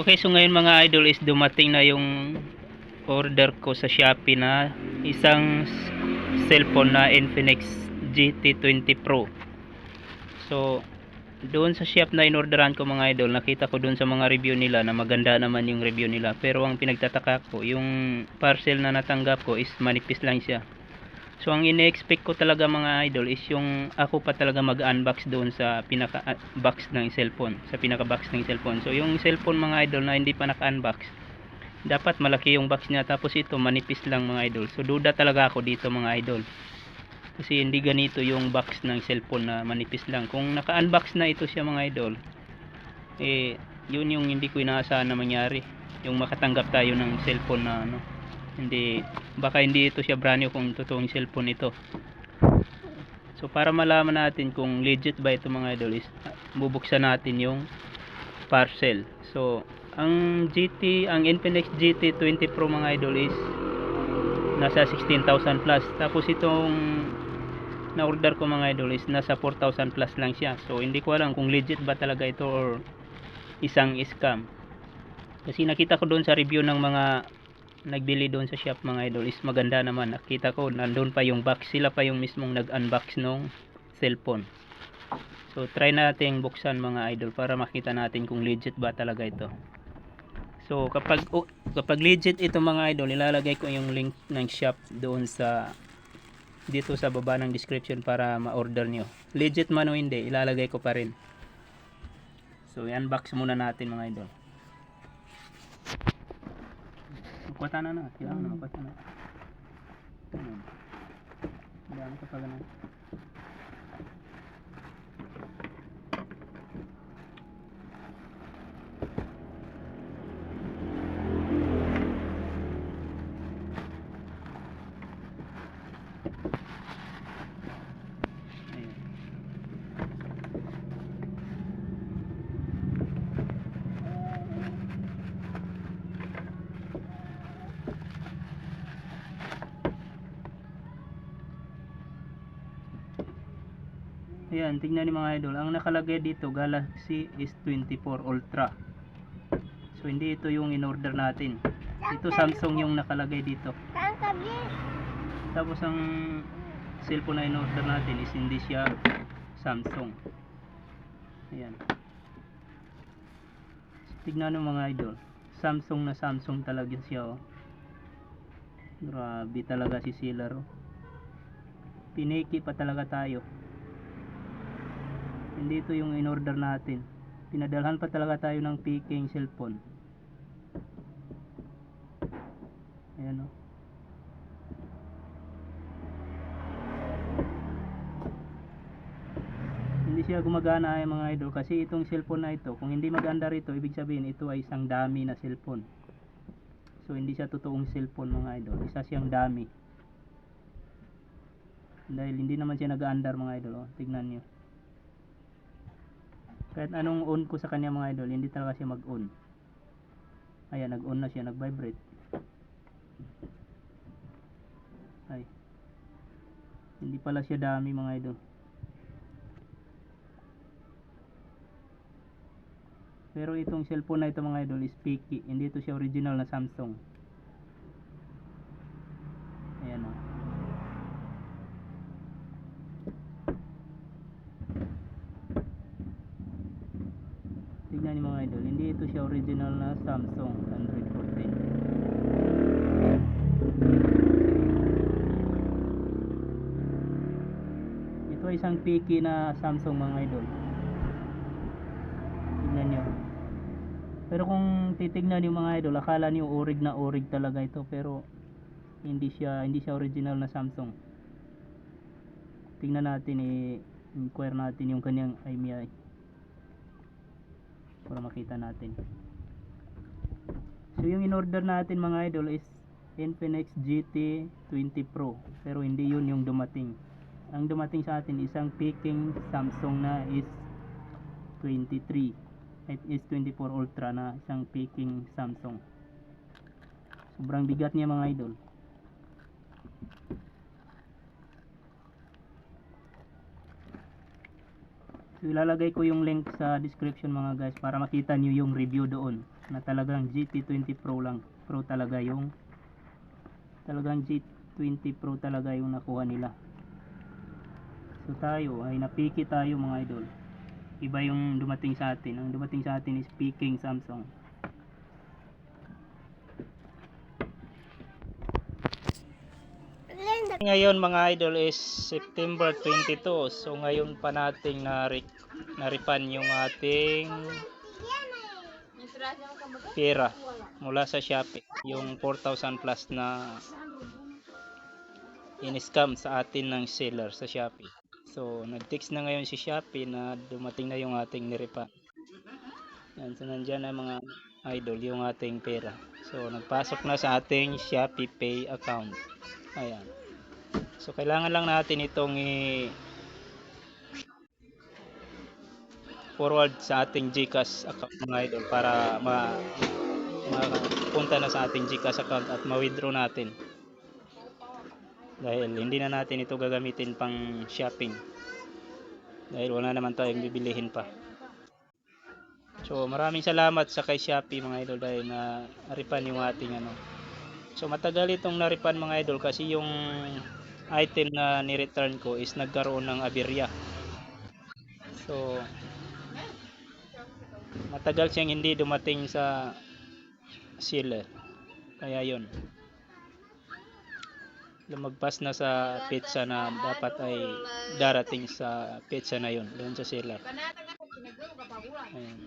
Okay, so ngayon mga idol is dumating na yung order ko sa Shopee na isang cellphone na Infinix GT20 Pro. So, doon sa shop na inorderan ko mga idol, nakita ko doon sa mga review nila na maganda naman yung review nila. Pero ang pinagtataka ko, yung parcel na natanggap ko is manipis lang siya. So ang ine-expect ko talaga mga idol is yung ako pa talaga mag-unbox doon sa pinaka ah, box ng cellphone, sa pinaka box ng cellphone. So yung cellphone mga idol na hindi pa naka-unbox, dapat malaki yung box niya tapos ito manipis lang mga idol. So duda talaga ako dito mga idol. Kasi hindi ganito yung box ng cellphone na manipis lang. Kung naka-unbox na ito siya mga idol, eh yun yung hindi ko inaasahan na mangyari. Yung makatanggap tayo ng cellphone na ano, hindi baka hindi ito siya brand new kung totoong cellphone ito. So para malaman natin kung legit ba ito mga idol is bubuksan natin yung parcel. So ang GT ang Infinix GT 20 Pro mga idol is nasa 16,000 plus. Tapos itong na order ko mga idol is nasa 4,000 plus lang siya. So hindi ko alam kung legit ba talaga ito or isang scam. Kasi nakita ko doon sa review ng mga nagbili doon sa shop mga idol is maganda naman. Nakita ko nandun pa yung box. Sila pa yung mismong nag-unbox nung cellphone. So try natin buksan mga idol para makita natin kung legit ba talaga ito. So kapag oh, kapag legit ito mga idol ilalagay ko yung link ng shop doon sa dito sa baba ng description para ma-order nyo. Legit man o hindi ilalagay ko pa rin. So i-unbox muna natin mga idol Na magkwata na. Ganun. Dami ka pa ganun. Ayan. Ayan, tingnan ni mga idol. Ang nakalagay dito, Galaxy S24 Ultra. So, hindi ito yung in-order natin. Ito Samsung yung nakalagay dito. Tapos ang cellphone na in-order natin is hindi siya Samsung. Ayan. So, tignan ng mga idol. Samsung na Samsung talaga siya oh. Grabe talaga si seller oh. Piniki pa talaga tayo. Hindi ito yung in-order natin. Pinadalhan pa talaga tayo ng Peking cellphone. Ayan oh. hindi siya gumagana ay mga idol kasi itong cellphone na ito kung hindi maganda rito ibig sabihin ito ay isang dami na cellphone so hindi siya totoong cellphone mga idol isa siyang dami dahil hindi naman siya nag-aandar mga idol oh. tignan nyo kahit anong on ko sa kanya mga idol hindi talaga siya mag-on ayan nag-on na siya nag-vibrate ay hindi pala siya dami mga idol Pero itong cellphone na ito mga idol is fake. Hindi ito siya original na Samsung. Ayan o. Tignan niyo mga idol. Hindi ito siya original na Samsung Android 14. Ito ay isang fake na Samsung mga idol. Tignan nyo. Pero kung titignan yung mga idol, akala niyo orig na orig talaga ito pero hindi siya hindi siya original na Samsung. Tingnan natin i-inquire natin yung kanyang IMEI para makita natin. So yung in-order natin mga idol is Infinix GT 20 Pro pero hindi yun yung dumating. Ang dumating sa atin isang Peking Samsung na is 23 at is 24 Ultra na isang Peking Samsung. Sobrang bigat niya mga idol. So, ilalagay ko yung link sa description mga guys para makita nyo yung review doon na talagang GT20 Pro lang. Pro talaga yung talagang G20 Pro talaga yung nakuha nila. So tayo ay napiki tayo mga idol. Iba yung dumating sa atin. Ang dumating sa atin is Peking Samsung. Ngayon mga idol is September 22. So ngayon pa nating na naripan yung ating pera mula sa Shopee. Yung 4,000 plus na in-scam sa atin ng seller sa Shopee. So nag-text na ngayon si Shopee na dumating na yung ating niripan. Yan, so nandyan na mga idol yung ating pera. So nagpasok na sa ating Shopee Pay account. Ayan. So kailangan lang natin itong i forward sa ating GCash account mga idol para ma mapunta na sa ating GCash account at ma-withdraw natin. Dahil hindi na natin ito gagamitin pang shopping. Dahil wala naman tayong bibilihin pa. So maraming salamat sa kay Shopee mga idol dahil na naripan yung ating ano. So matagal itong naripan mga idol kasi yung item na ni-return ko is nagkaroon ng aberya. So matagal siyang hindi dumating sa seller. Kaya yon lumagpas na sa pizza na dapat ay darating sa pizza na yon doon sa seller. Ayan.